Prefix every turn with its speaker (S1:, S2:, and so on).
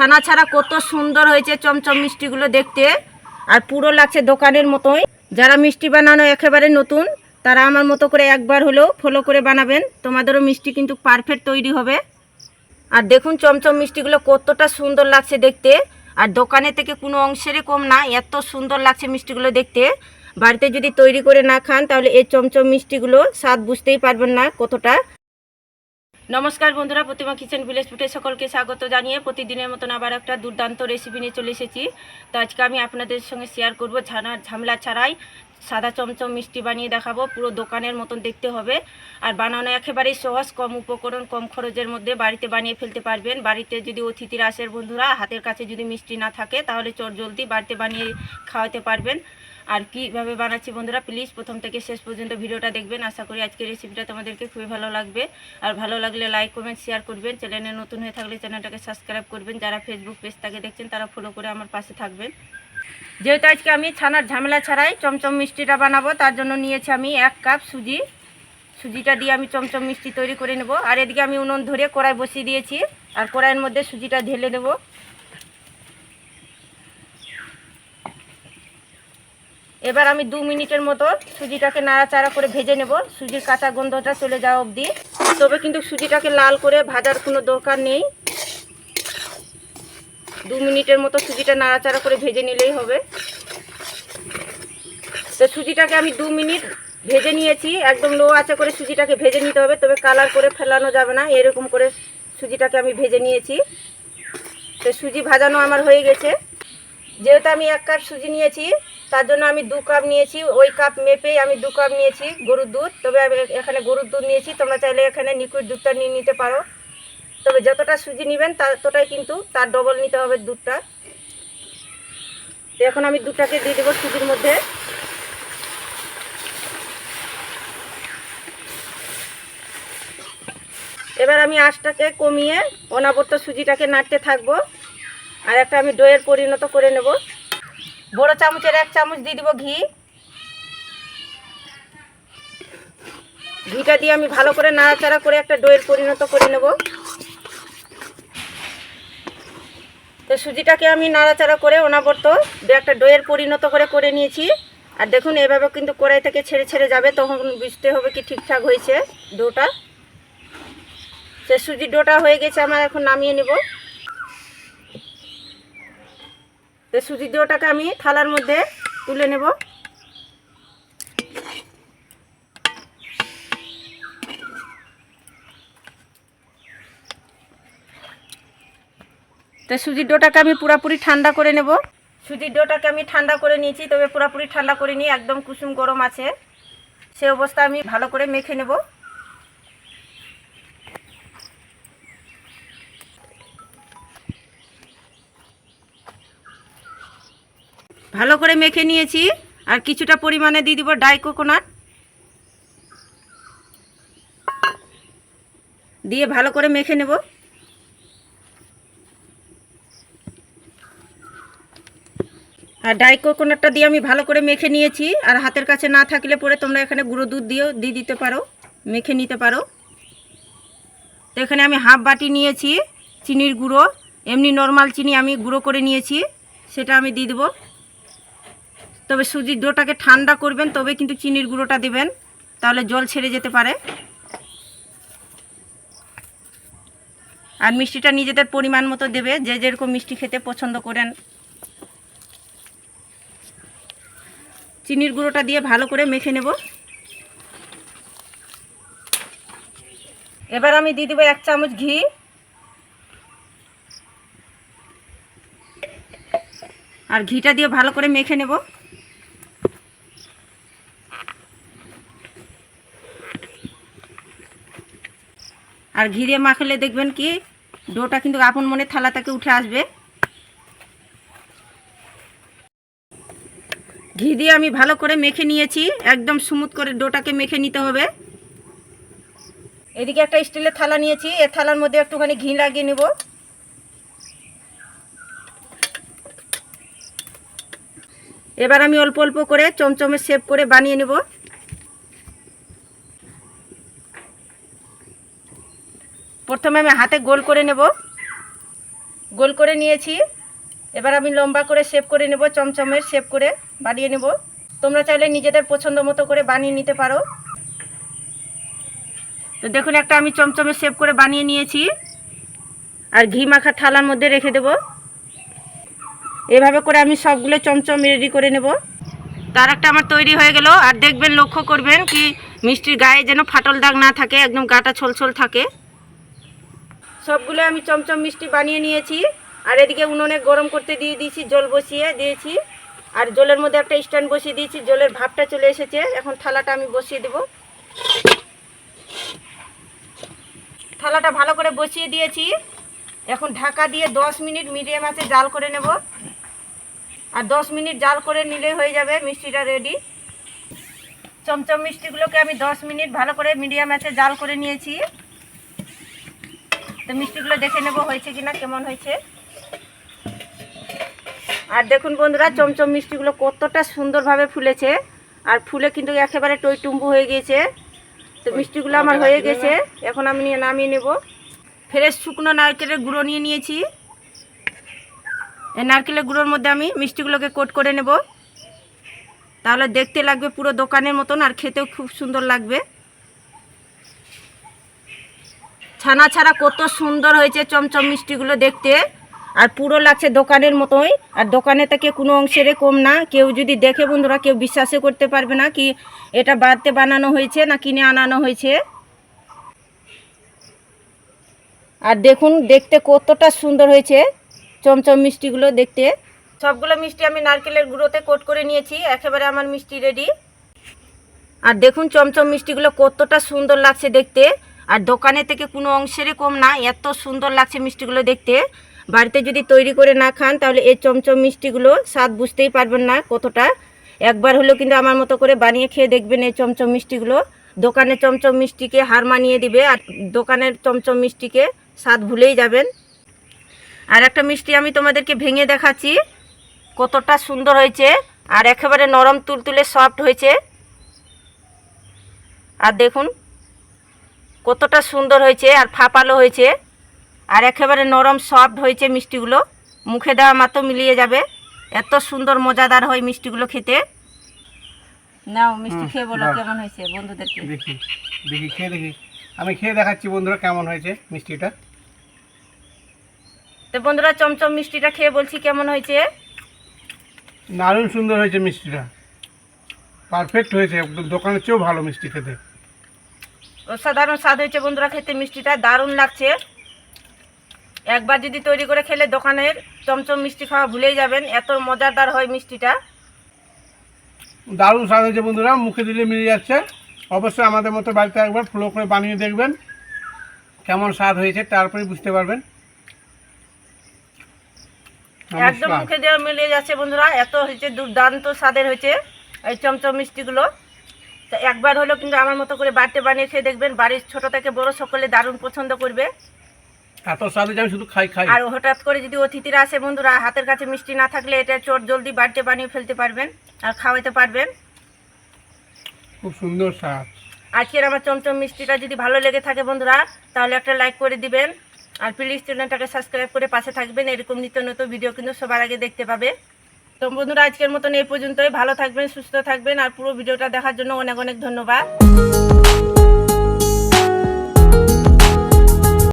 S1: ছানা ছাড়া কত সুন্দর হয়েছে, চমচম মিষ্টিগুলো দেখতে। আর পুরো লাগছে দোকানের মতোই। যারা মিষ্টি বানানো একেবারে নতুন, তারা আমার মতো করে একবার হলেও ফলো করে বানাবেন। তোমাদেরও মিষ্টি কিন্তু পারফেক্ট তৈরি হবে। আর দেখুন চমচম মিষ্টিগুলো কতটা সুন্দর লাগছে দেখতে। আর দোকানে থেকে কোনো অংশেরই কম না, এত সুন্দর লাগছে মিষ্টিগুলো দেখতে। বাড়িতে যদি তৈরি করে না খান, তাহলে এই চমচম মিষ্টিগুলো স্বাদ বুঝতেই পারবেন না কতটা। নমস্কার বন্ধুরা, প্রতিমা কিচেন ভিলেজ ফুটে সকলকে স্বাগত জানিয়ে প্রতিদিনের মতন আবার একটা দুর্দান্ত রেসিপি নিয়ে চলে এসেছি। তো আজকে আমি আপনাদের সঙ্গে শেয়ার করব ঝানা ঝামেলা ছাড়াই। সাদা চমচম মিষ্টি বানিয়ে দেখাবো, পুরো দোকানের মতন দেখতে হবে। আর বানানো একেবারেই সহজ, কম উপকরণ, কম খরচের মধ্যে বাড়িতে বানিয়ে ফেলতে পারবেন। বাড়িতে যদি অতিথিরা আসের বন্ধুরা, হাতের কাছে যদি মিষ্টি না থাকে, তাহলে চট জলদি বাড়িতে বানিয়ে খাওয়াতে পারবেন। আর কীভাবে বানাচ্ছি বন্ধুরা প্লিজ প্রথম থেকে শেষ পর্যন্ত ভিডিওটা দেখবেন। আশা করি আজকের রেসিপিটা তোমাদেরকে খুবই ভালো লাগবে। আর ভালো লাগলে লাইক কমেন্ট শেয়ার করবেন। চ্যানেলে নতুন হয়ে থাকলে চ্যানেলটাকে সাবস্ক্রাইব করবেন। যারা ফেসবুক পেজ থেকে দেখছেন, তারা ফলো করে আমার পাশে থাকবেন। যেহেতু আজকে আমি ছানার ঝামেলা ছাড়াই চমচম মিষ্টিটা বানাবো, তার জন্য নিয়েছি আমি এক কাপ সুজি। সুজিটা দিয়ে আমি চমচম মিষ্টি তৈরি করে নেব। আর এদিকে আমি উনুন ধরে কড়াই বসিয়ে দিয়েছি। আর কড়াইয়ের মধ্যে সুজিটা ঢেলে দেবো। এবার আমি দু মিনিটের মতো সুজিটাকে নাড়াচাড়া করে ভেজে নেব। সুজির কাঁচা গন্ধটা চলে যাওয়া অবধি। তবে কিন্তু সুজিটাকে লাল করে ভাজার কোনো দরকার নেই। দু মিনিটের মতো সুজিটা নাড়াচাড়া করে ভেজে নিলেই হবে। তো সুজিটাকে আমি দু মিনিট ভেজে নিয়েছি। একদম লো আঁচে করে সুজিটাকে ভেজে নিতে হবে, তবে কালার করে ফেলানো যাবে না। এরকম করে সুজিটাকে আমি ভেজে নিয়েছি। তো সুজি ভাজানো আমার হয়ে গেছে। যেহেতু আমি এক কাপ সুজি নিয়েছি, তার জন্য আমি দু কাপ নিয়েছি। ওই কাপ মেপেই আমি দু কাপ নিয়েছি গরুর দুধ। তবে আমি এখানে গরুর দুধ নিয়েছি, তোমরা চাইলে এখানে লিকুইড দুধটা নিয়ে নিতে পারো। তবে যতটা সুজি নেবেন ততটাই কিন্তু তার ডবল নিতে হবে দুধটা। এখন আমি দুধটাকে দিয়ে দেবো সুজির মধ্যে। এবার আমি আঁচটাকে কমিয়ে অনাবর্ত সুজিটাকে নাড়তে থাকব। আর একটা আমি দইয়ের পরিণত করে নেব। বড় চামচের এক চামচ দিয়ে দিব ঘি। ঘিটা দিয়ে আমি ভালো করে নাড়াচাড়া করে একটা দইয়ের পরিণত করে নেব। তো সুজিটাকে আমি নাড়াচাড়া করে অনাবর্ত দু একটা দইয়ের পরিণত করে করে নিয়েছি। আর দেখুন, এভাবে কিন্তু কড়াই থেকে ছেড়ে ছেড়ে যাবে, তখন বুঝতে হবে কি ঠিকঠাক হয়েছে ডোটা সে সুজির ডোটা হয়ে গেছে, আমার এখন নামিয়ে নেব। তো সুজি ডোটাকে আমি থালার মধ্যে তুলে নেব। তো সুজির ডোটাকে আমি পুরাপুরি ঠান্ডা করে নেব। সুজির ডোটাকে আমি ঠান্ডা করে নিয়েছি, তবে পুরাপুরি ঠান্ডা করে নিয়ে একদম কুসুম গরম আছে। সে অবস্থা আমি ভালো করে মেখে নেব। ভালো করে মেখে নিয়েছি। আর কিছুটা পরিমাণে দিয়ে দিব ডাই কোকোনাট। দিয়ে ভালো করে মেখে নেব। আর ডাই কোকোনাটটা দিয়ে আমি ভালো করে মেখে নিয়েছি। আর হাতের কাছে না থাকলে পরে তোমরা এখানে গুঁড়ো দুধ দিয়েও দিয়ে দিতে পারো, মেখে নিতে পারো। তো এখানে আমি হাফ বাটি নিয়েছি চিনির গুঁড়ো। এমনি নর্মাল চিনি আমি গুঁড়ো করে নিয়েছি, সেটা আমি দিয়ে দেবো। তবে সুজির ডোটাকে ঠান্ডা করবেন তবে কিন্তু চিনির গুঁড়োটা দেবেন। তাহলে জল ছেড়ে যেতে পারে। আর মিষ্টিটা নিজেদের পরিমাণ মতো দেবে, যে যেরকম মিষ্টি খেতে পছন্দ করেন। চিনির গুঁড়োটা দিয়ে ভালো করে মেখে নেব। এবার আমি দিয়ে দেবো এক চামচ ঘি। আর ঘিটা দিয়ে ভালো করে মেখে নেব। আর ঘিরে মাখলে দেখবেন কি, ডোটা কিন্তু আপন মনে থালা থেকে উঠে আসবে। ঘি দিয়ে আমি ভালো করে মেখে নিয়েছি, একদম স্মুথ করে ডোটাকে মেখে নিতে হবে। এদিকে একটা স্টিলের থালা নিয়েছি, এ থালার মধ্যে একটুখানি ঘি লাগিয়ে নেব। এবার আমি অল্প অল্প করে চমচমে সেভ করে বানিয়ে নেব। প্রথমে আমি হাতে গোল করে নেব। গোল করে নিয়েছি। এবার আমি লম্বা করে শেপ করে নেব, চমচমের শেপ করে বানিয়ে নেব। তোমরা চাইলে নিজেদের পছন্দ মতো করে বানিয়ে নিতে পারো। তো দেখুন, একটা আমি চমচমের শেপ করে বানিয়ে নিয়েছি। আর ঘি মাখা থালার মধ্যে রেখে দেব। এভাবে করে আমি সবগুলো চমচম রেডি করে নেব। তার একটা আমার তৈরি হয়ে গেল। আর দেখবেন, লক্ষ্য করবেন কি মিষ্টির গায়ে যেন ফাটল দাগ না থাকে, একদম গাটা ছলছল থাকে। সবগুলো আমি চমচম মিষ্টি বানিয়ে নিয়েছি। আর এদিকে উনুনে গরম করতে দিয়ে দিয়েছি, জল বসিয়ে দিয়েছি। আর জলের মধ্যে একটা স্ট্যান্ড বসিয়ে দিয়েছি, জলের ভাবটা চলে এসেছে। এখন থালাটা আমি বসিয়ে দেব। থালাটা ভালো করে বসিয়ে দিয়েছি। এখন ঢাকা দিয়ে দশ মিনিট মিডিয়াম আছে জাল করে নেব। আর দশ মিনিট জাল করে নিলে হয়ে যাবে মিষ্টিটা রেডি চমচম মিষ্টিগুলোকে আমি দশ মিনিট ভালো করে মিডিয়াম আছে জাল করে নিয়েছি। তো মিষ্টিগুলো দেখে নেব হয়েছে কিনা কেমন হয়েছে। আর দেখুন বন্ধুরা চমচম মিষ্টিগুলো কতটা সুন্দরভাবে ফুলেছে। আর ফুলে কিন্তু একেবারে টইটুম্বু হয়ে গিয়েছে। তো মিষ্টিগুলো আমার হয়ে গেছে। এখন আমি নিয়ে নামিয়ে নেব। ফ্রেশ শুকনো নারকেলের গুঁড়ো নিয়ে নিয়েছি। এই নারকেলের গুঁড়োর মধ্যে আমি মিষ্টিগুলোকে কোট করে নেব। তাহলে দেখতে লাগবে পুরো দোকানের মতন আর খেতেও খুব সুন্দর লাগবে। ছানা ছাড়া কত সুন্দর হয়েছে, চমচম মিষ্টিগুলো দেখতে। আর পুরো লাগছে দোকানের মতোই। আর দোকানে থেকে কোনো অংশের কম না। কেউ যদি দেখে বন্ধুরা, কেউ বিশ্বাসই করতে পারবে না কি এটা বাড়তে বানানো হয়েছে না কিনে আনানো হয়েছে। আর দেখুন, দেখতে কতটা সুন্দর হয়েছে চমচম মিষ্টিগুলো দেখতে। সবগুলো মিষ্টি আমি নারকেলের গুঁড়োতে কোট করে নিয়েছি, একেবারে আমার মিষ্টি রেডি। আর দেখুন, চমচম মিষ্টিগুলো কতটা সুন্দর লাগছে দেখতে। আর দোকানে থেকে কোনো অংশেরই কম না, এত সুন্দর লাগছে মিষ্টিগুলো দেখতে। বাড়িতে যদি তৈরি করে না খান, তাহলে এই চমচম মিষ্টিগুলো স্বাদ বুঝতেই পারবেন না কতটা। একবার হলেও কিন্তু আমার মতো করে বানিয়ে খেয়ে দেখবেন এই চমচম মিষ্টিগুলো। দোকানে চমচম মিষ্টিকে হার মানিয়ে দিবে আর দোকানের চমচম মিষ্টিকে স্বাদ ভুলেই যাবেন। আর একটা মিষ্টি আমি তোমাদেরকে ভেঙে দেখাচ্ছি। কতটা সুন্দর হয়েছে আর একেবারে নরম তুলতুলে সফট হয়েছে। আর দেখুন কতটা সুন্দর হয়েছে আর ফাঁপালো হয়েছে। আর একেবারে নরম সফট হয়েছে মিষ্টিগুলো। মুখে দেওয়া মাত্র মিলিয়ে যাবে। এত সুন্দর মজাদার হয় মিষ্টিগুলো খেতে। নাও মিষ্টি খেয়ে বলো কেমন হয়েছে বন্ধুদেরকে?
S2: দেখি দেখি খেয়ে দেখি। আমি খেয়ে দেখাচ্ছি বন্ধুরা কেমন হয়েছে মিষ্টিটা।
S1: তো বন্ধুরা চমচম মিষ্টিটা খেয়ে বলছি কেমন হয়েছে?
S2: দারুণ সুন্দর হয়েছে মিষ্টিটা। পারফেক্ট হয়েছে দোকানের চেয়েও ভালো মিষ্টি খেতে।
S1: অসাধারণ স্বাদ হয়েছে বন্ধুরা খেতে মিষ্টিটা দারুণ লাগছে। একবার যদি তৈরি করে খেলে দোকানের চমচম মিষ্টি খাওয়া ভুলেই যাবেন এত মজাদার হয় মিষ্টিটা।
S2: দারুণ স্বাদ হয়েছে বন্ধুরা মুখে দিলে মিলে যাচ্ছে। অবশ্যই আমাদের মতো বাড়িতে একবার ফ্লো করে বানিয়ে দেখবেন কেমন স্বাদ হয়েছে তারপরে বুঝতে পারবেন।
S1: একদম মুখে দেওয়া মিলে যাচ্ছে বন্ধুরা এত হয়েছে দুর্দান্ত স্বাদের হয়েছে এই চমচম মিষ্টিগুলো। তো একবার হলেও কিন্তু আমার মতো করে বাড়িতে বানিয়ে খেয়ে দেখবেন বাড়ির ছোট থেকে বড় সকলে দারুণ পছন্দ করবে।
S2: এত স্বাদ হয়েছে আমি শুধু খাই খাই।
S1: আর হঠাৎ করে যদি অতিথিরা আসে বন্ধুরা হাতের কাছে মিষ্টি না থাকলে এটা চট জলদি বাড়িতে বানিয়ে ফেলতে পারবেন আর খাওয়াতে পারবেন।
S2: খুব সুন্দর স্বাদ।
S1: আজকের আমার চমচম মিষ্টিটা যদি ভালো লেগে থাকে বন্ধুরা তাহলে একটা লাইক করে দিবেন। আর প্লিজ চ্যানেলটাকে সাবস্ক্রাইব করে পাশে থাকবেন। এরকম নিত্য নতুন ভিডিও কিন্তু সবার আগে দেখতে পাবে। তো বন্ধুরা, আজকের মতন এই পর্যন্তই। ভালো থাকবেন, সুস্থ থাকবেন, আর পুরো ভিডিওটা দেখার জন্য অনেক অনেক ধন্যবাদ।